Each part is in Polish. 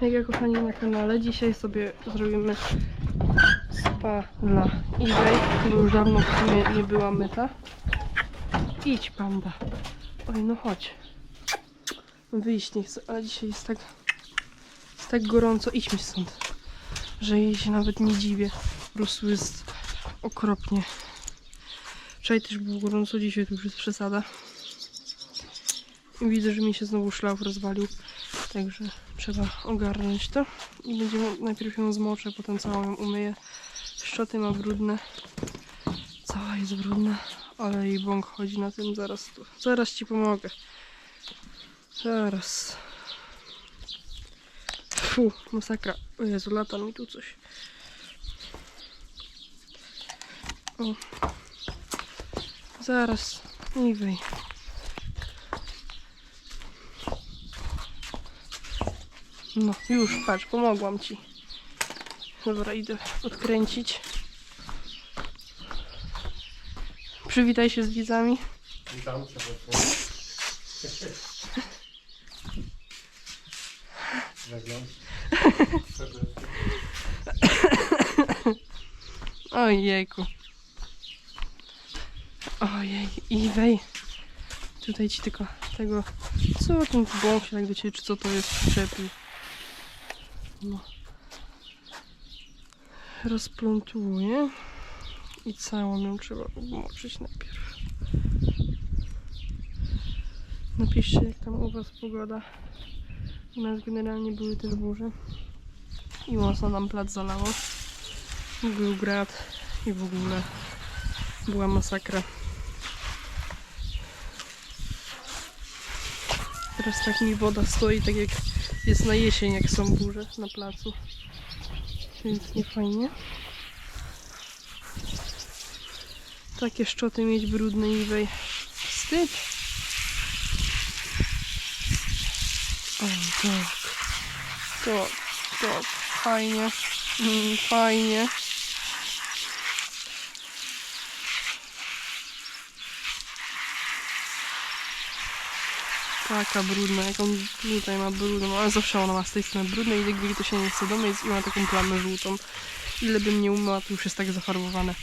Hejka kochani na kanale. Dzisiaj sobie zrobimy spa dla Iwej, bo już dawno w sumie nie była myta. Idź panda. Oj no chodź. Wyjść nie chcę, ale dzisiaj jest tak, jest tak gorąco. Idź mi stąd. Że jej się nawet nie dziwię. Po prostu jest okropnie. Wczoraj też było gorąco, dzisiaj to już jest przesada. I widzę, że mi się znowu szlaf rozwalił. Także trzeba ogarnąć to. I będziemy najpierw ją zmoczę, potem całą ją umyję. Szczoty ma brudne. Cała jest brudna, ale jej bąk chodzi na tym. Zaraz tu. Zaraz ci pomogę. Zaraz. Fu, masakra. O Jezu, lata mi tu coś. O. Zaraz. I wej. No, już, patrz, pomogłam ci. Dobra, idę odkręcić. Przywitaj się z widzami. Witam serdecznie. Żegnam. Serdecznie. Ojejku. Ojej, Iwej. Tutaj ci tylko tego... Co ten bąk się tak do ciebie, czy co to jest, przyczepił. No. Rozplątuję. I całą ją trzeba obmoczyć najpierw. Napiszcie jak tam u was pogoda. U nas generalnie były też burze. I mocno nam plac zalało. Był grad i w ogóle była masakra. Teraz tak mi woda stoi, tak jak jest na jesień, jak są burze na placu. Więc nie fajnie. Takie szczoty mieć brudne i wej. Wstyd. O tak. To, to, fajnie. Mm, fajnie. Taka brudna, jak on tutaj ma brudną, ale zawsze ona ma z tej strony brudne i nigdy to się nie chce domyć i ma taką plamę żółtą. Ile bym nie umyła, to już jest tak zafarbowane.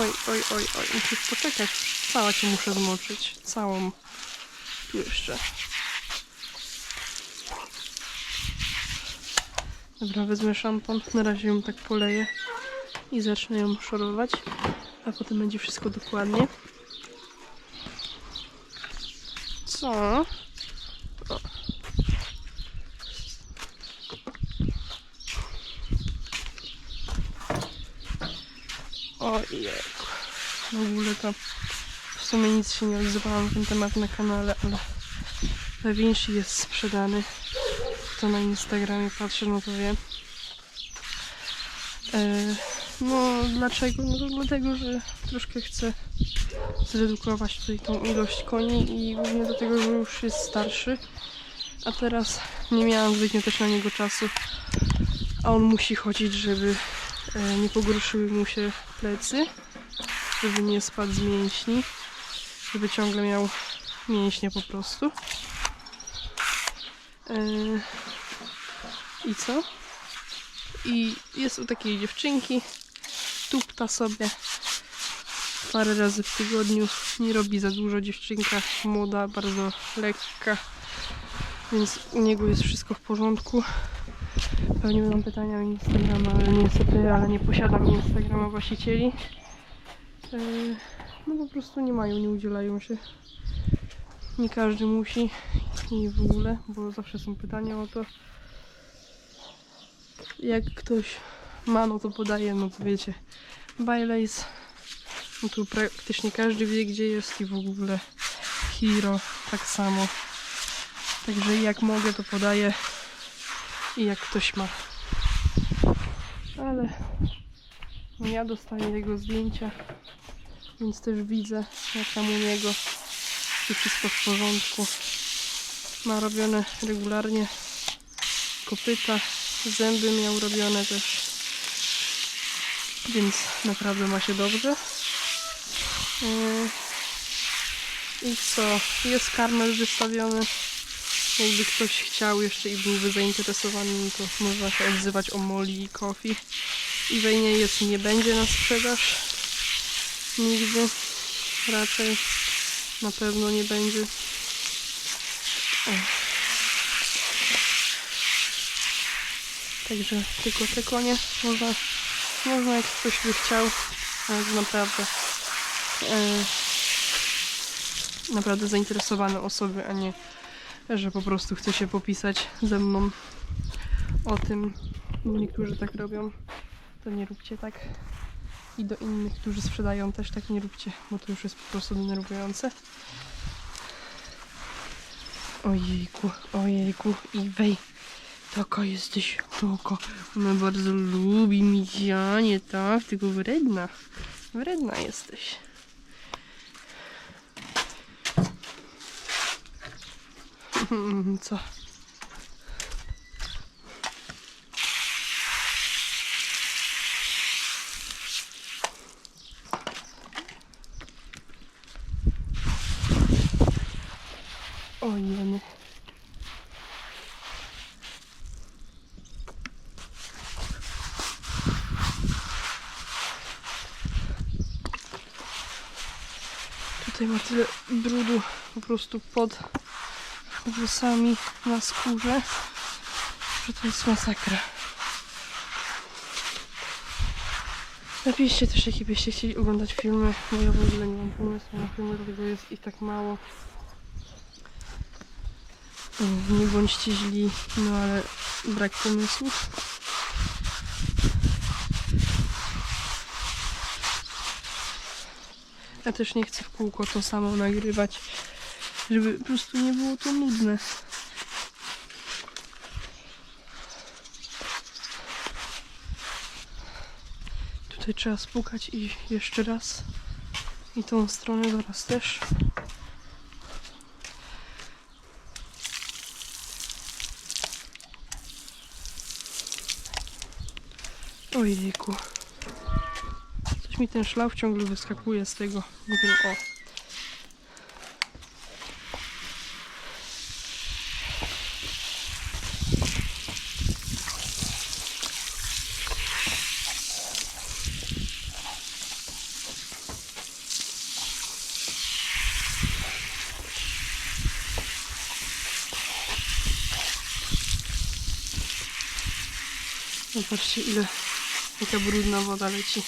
Oj, oj, oj, oj, musisz poczekać. Cała cię muszę zmoczyć. Całą. Tu jeszcze. Dobra, wezmę szampon. Na razie ją tak poleję. I zacznę ją szorować. A potem będzie wszystko dokładnie. Co? Ojej. W ogóle to w sumie nic się nie odzywałam na ten temat na kanale, ale Da Vinci jest sprzedany. Kto na Instagramie patrzy, no to wie. E, no dlaczego? No to dlatego, że troszkę chcę zredukować tutaj tą ilość koni i głównie dlatego, że już jest starszy. A teraz nie miałam zbytnio też na niego czasu. A on musi chodzić, żeby e, nie pogorszyły mu się plecy, żeby nie spadł z mięśni, żeby ciągle miał mięśnie po prostu. E, I co? I jest u takiej dziewczynki, tupta sobie parę razy w tygodniu, nie robi za dużo, dziewczynka młoda, bardzo lekka, więc u niego jest wszystko w porządku. Pewnie będą pytania o Instagrama, ale niestety, ale nie posiadam Instagrama właścicieli. Yy, no po prostu nie mają, nie udzielają się. Nie każdy musi i w ogóle, bo zawsze są pytania o to. Jak ktoś ma, no to podaje, no to wiecie, Baileys. No tu praktycznie każdy wie, gdzie jest i w ogóle Hero tak samo. Także jak mogę to podaję i jak ktoś ma. Ale ja dostaję jego zdjęcia, więc też widzę jak tam u niego czy wszystko w porządku. Ma robione regularnie kopyta, zęby miał robione też. Więc naprawdę ma się dobrze. Yy, I co? Jest karmel wystawiony. Jakby ktoś chciał jeszcze i byłby zainteresowany, to można się odzywać o Moli i Coffee. eBay nie jest, nie będzie na sprzedaż. Nigdy. Raczej. Na pewno nie będzie. O. Także tylko te konie można, można jak ktoś by chciał, ale to naprawdę e, naprawdę zainteresowane osoby, a nie że po prostu chce się popisać ze mną o tym. Niektórzy tak robią, to nie róbcie tak. I do innych, którzy sprzedają też tak nie róbcie, bo to już jest po prostu denerwujące. Ojejku, ojejku, Iwej, taka jesteś, taka. Ona bardzo lubi misianie, tak? Tylko wredna. Wredna jesteś. Co? O jeny. Tutaj ma tyle brudu po prostu pod włosami na skórze, że to jest masakra. Napiszcie też, jakie byście chcieli oglądać filmy, bo ja w ogóle nie mam pomysłu na filmy, dlatego jest ich tak mało. Nie bądźcie źli, no ale brak pomysłów. Ja też nie chcę w kółko to samo nagrywać, żeby po prostu nie było to nudne. Tutaj trzeba spukać i jeszcze raz. I tą stronę zaraz też. Ojejku. Coś mi ten szlaf ciągle wyskakuje z tego. Wiem, o. Zobaczcie ile jaka brudna woda leci.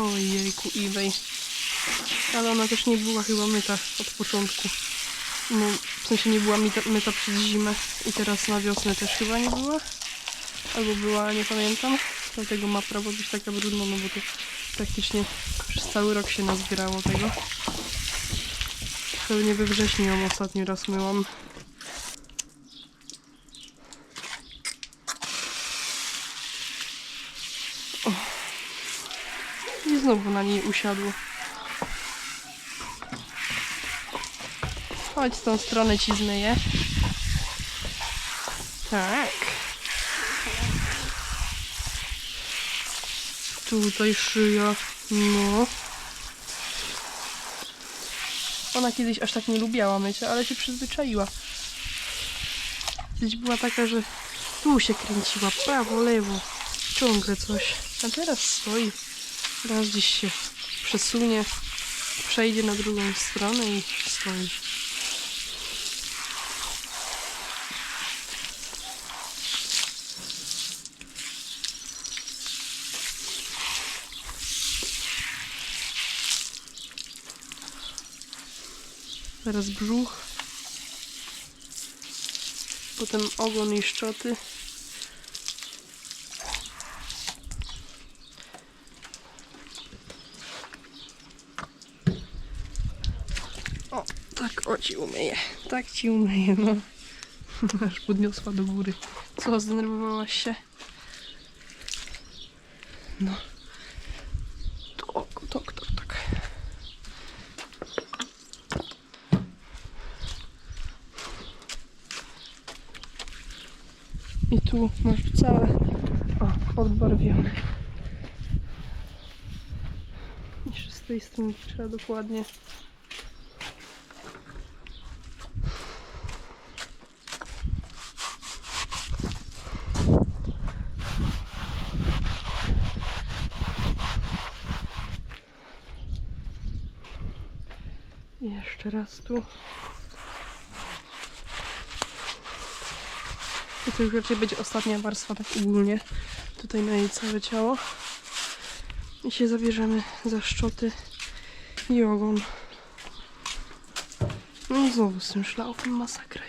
Ojejku, Iwej. Ale ona też nie była chyba myta od początku. No, w sensie nie była myta, myta przez zimę i teraz na wiosnę też chyba nie była. Albo była, nie pamiętam. Dlatego ma prawo być taka brudna, no bo to praktycznie przez cały rok się nazbierało tego. Pewnie we wrześniu ją ostatni raz myłam. I znowu na niej usiadło. Chodź z tą stronę ci zmyję. Tak. Tutaj szyja. No. Ona kiedyś aż tak nie lubiała mycia, ale się przyzwyczaiła. Kiedyś była taka, że tu się kręciła, prawo, lewo. Ciągle coś. A teraz stoi. Raz gdzieś się przesunie, przejdzie na drugą stronę i stoi. Teraz brzuch. Potem ogon i szczoty. tak o ci umyję. Tak ci umyję, no. Aż podniosła do góry. Co, zdenerwowałaś się? No. Tok, tok, tok, tok. I tu masz całe o, odbarwione. Jeszcze z tej strony trzeba dokładnie I Jeszcze raz tu. I to już raczej będzie ostatnia warstwa tak ogólnie. Tutaj na jej całe ciało. I się zabierzemy za szczoty i ogon. No znowu z tym szlauchem masakra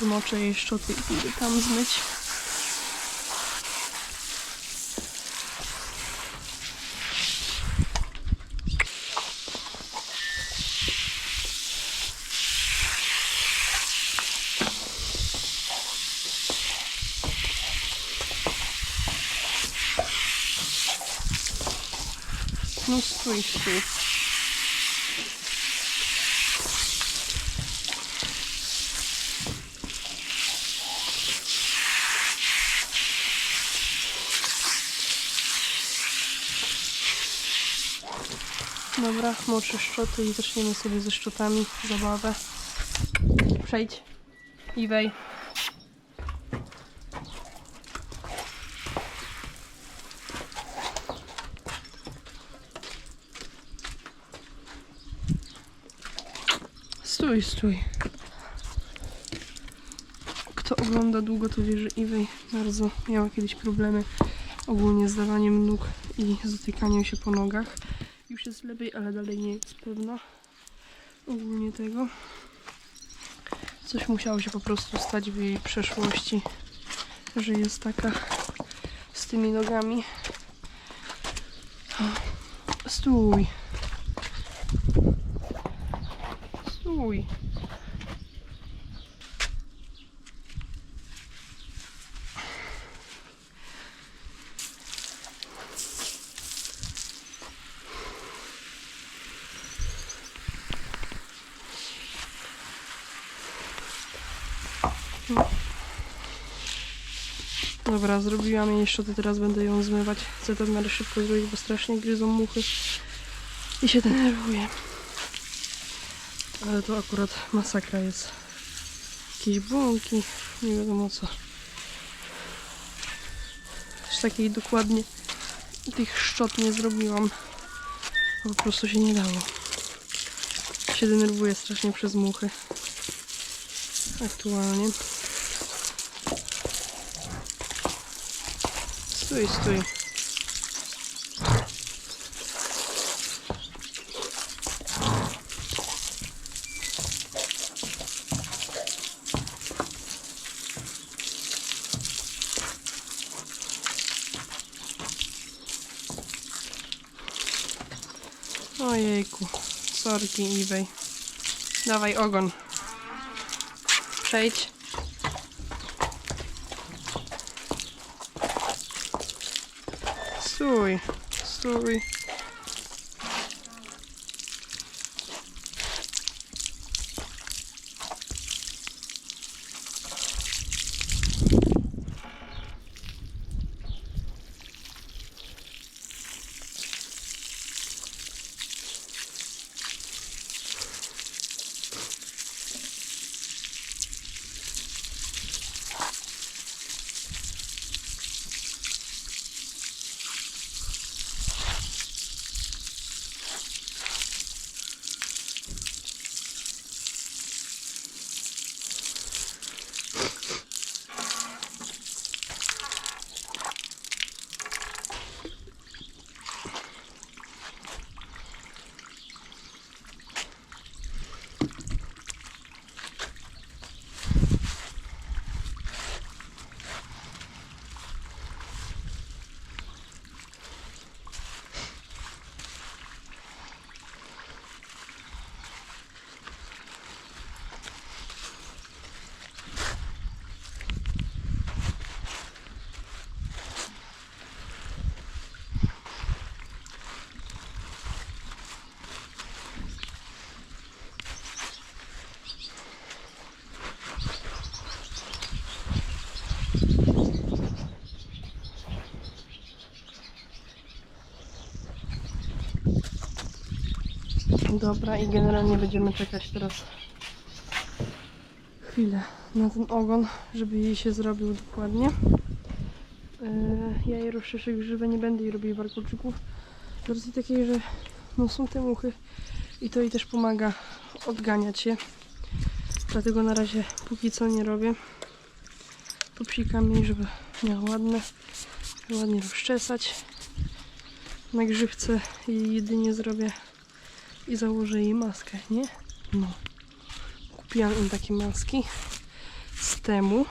Wymoczę jej szczoty i pójdę tam zmyć. Stój, stój. Dobra, moczę szczoty i zaczniemy sobie ze szczotami zabawę. Przejdź. I wej. Stój, stój. Kto ogląda długo, to wie, że Iwej bardzo miała kiedyś problemy ogólnie z dawaniem nóg i z dotykaniem się po nogach. Już jest lepiej, ale dalej nie jest pewna ogólnie tego. Coś musiało się po prostu stać w jej przeszłości, że jest taka z tymi nogami. Stój. Stój. Dobra, zrobiłam jej szczoty, teraz będę ją zmywać. Chcę to w miarę szybko zrobić, bo strasznie gryzą muchy i się denerwuję. Ale to akurat masakra jest. Jakieś błąki, nie wiadomo co. Też takiej dokładnie tych szczot nie zrobiłam. Po prostu się nie dało. Się denerwuję strasznie przez muchy. Aktualnie. Stój, stój. Ojejku, sorki Iwej. Dawaj ogon. Przejdź. Stój, stój. Dobra, i generalnie będziemy czekać teraz chwilę na ten ogon, żeby jej się zrobił dokładnie. Yy, ja jej rozszerzę grzywę, nie będę jej robił warkolczyków. Z racji takiej, że no, są te muchy i to jej też pomaga odganiać je. Dlatego na razie póki co nie robię. Popsikam jej, żeby miała ładne, ładnie rozczesać. Na grzywce jej jedynie zrobię i założę jej maskę, nie? No. Kupiłam im takie maski z temu.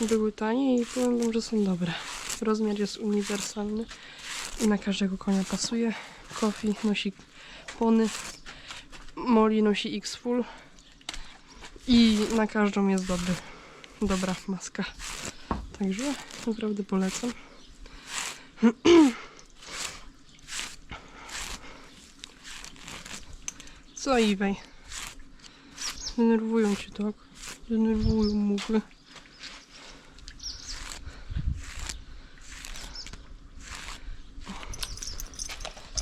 Były tanie i powiem wam, że są dobre. Rozmiar jest uniwersalny i na każdego konia pasuje. Kofi nosi pony, Molly nosi X-Full i na każdą jest dobry, dobra maska. Także naprawdę polecam. Co Iwej? Denerwują cię tak? Denerwują muchy.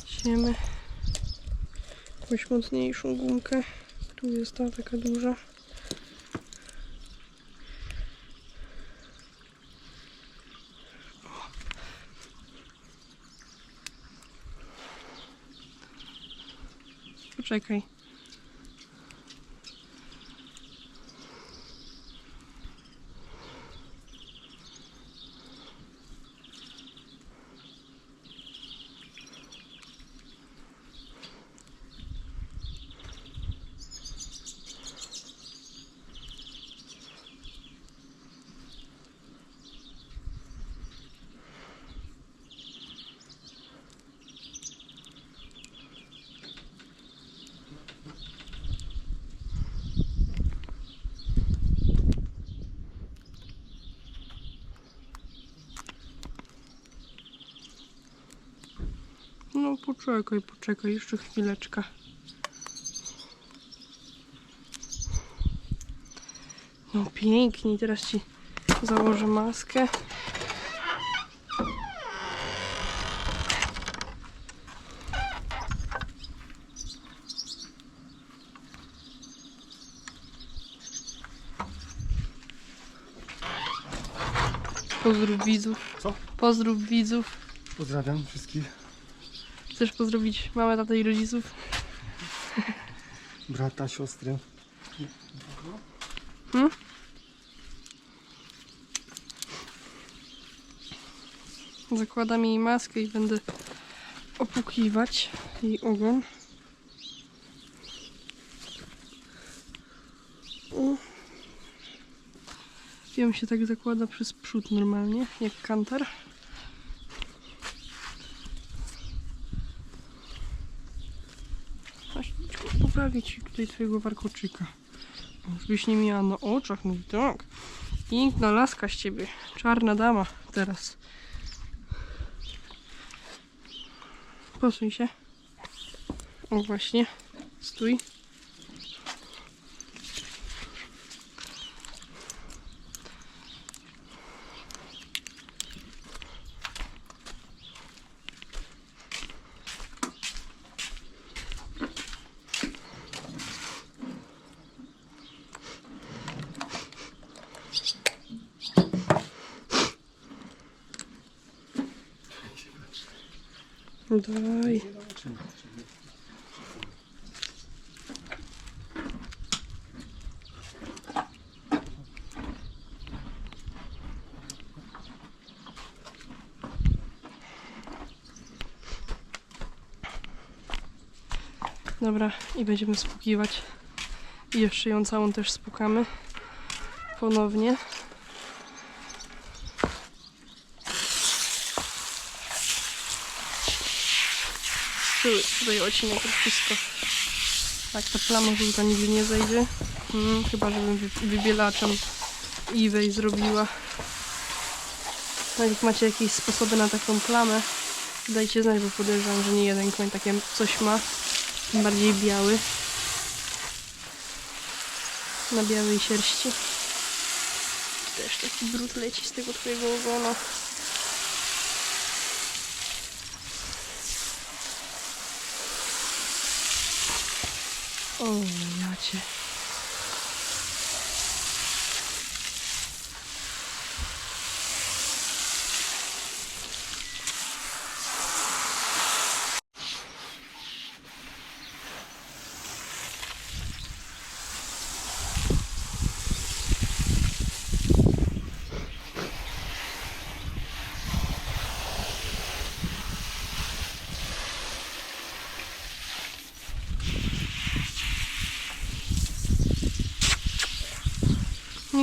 Siemy jakąś mocniejszą gumkę. Tu jest ta taka duża. Poczekaj. No poczekaj, poczekaj, jeszcze chwileczkę. No pięknie, teraz ci założę maskę. Pozdrów widzów. Co? Pozdrów widzów. Pozdrawiam wszystkich. Chcesz pozdrowić mamę, tatę i rodziców? Brata, siostry. Zakładam jej maskę i będę opłukiwać jej ogon. O. Ją się tak zakłada przez przód normalnie, jak kantar. Właśnie, tylko Poprawię ci tutaj twojego warkoczyka. Żebyś nie miała na oczach, no i tak. Piękna laska z ciebie. Czarna dama teraz. Posuń się. O właśnie. Stój. Daj. Dobra, i będziemy spłukiwać. I jeszcze ją całą też spłukamy. Ponownie. Tutaj- Tutaj odcinę to wszystko. Tak, ta plama żółta nigdy nie zejdzie. Mm, chyba, żebym wy- wybielaczem Iwej zrobiła. No, jak macie jakieś sposoby na taką plamę, dajcie znać, bo podejrzewam, że nie jeden koń takie coś ma. Tym bardziej biały. Na białej sierści. Też taki brud leci z tego twojego ogona. O, jacie. Nie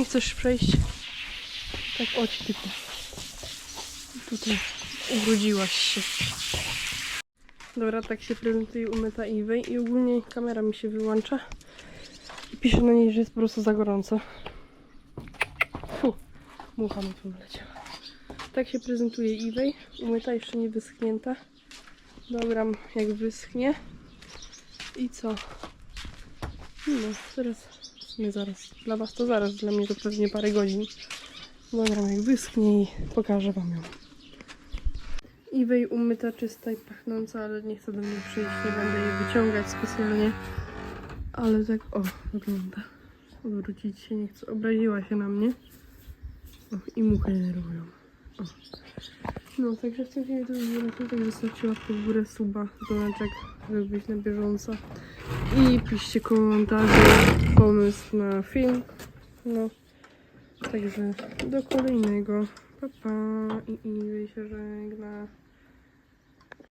chcesz przejść? Tak oć tylko. Tutaj ubrudziłaś się. Dobra, tak się prezentuje umyta Iwej i ogólnie kamera mi się wyłącza. I pisze na niej, że jest po prostu za gorąco. Fu, mucha mi tu. Tak się prezentuje Iwej. Umyta, jeszcze nie wyschnięta. Dogram jak wyschnie. I co? No, teraz, zaraz. Dla Was to zaraz, dla mnie to pewnie parę godzin. Dogram jak wyschnie i pokażę Wam ją. Iwej umyta, czysta i pachnąca, ale nie chcę do mnie przyjść, nie będę jej wyciągać specjalnie. Ale tak, o, wygląda. Odwrócić się nie chcę. Obraziła się na mnie. O, i muchę nerwują. O. No, także w tym filmie to by było na tyle, także zostawcie łapkę w górę, suba, dzwoneczek, żeby być na bieżąco. I piszcie komentarze, pomysł na film. No, także do kolejnego. Pa, pa. I, i się żegna.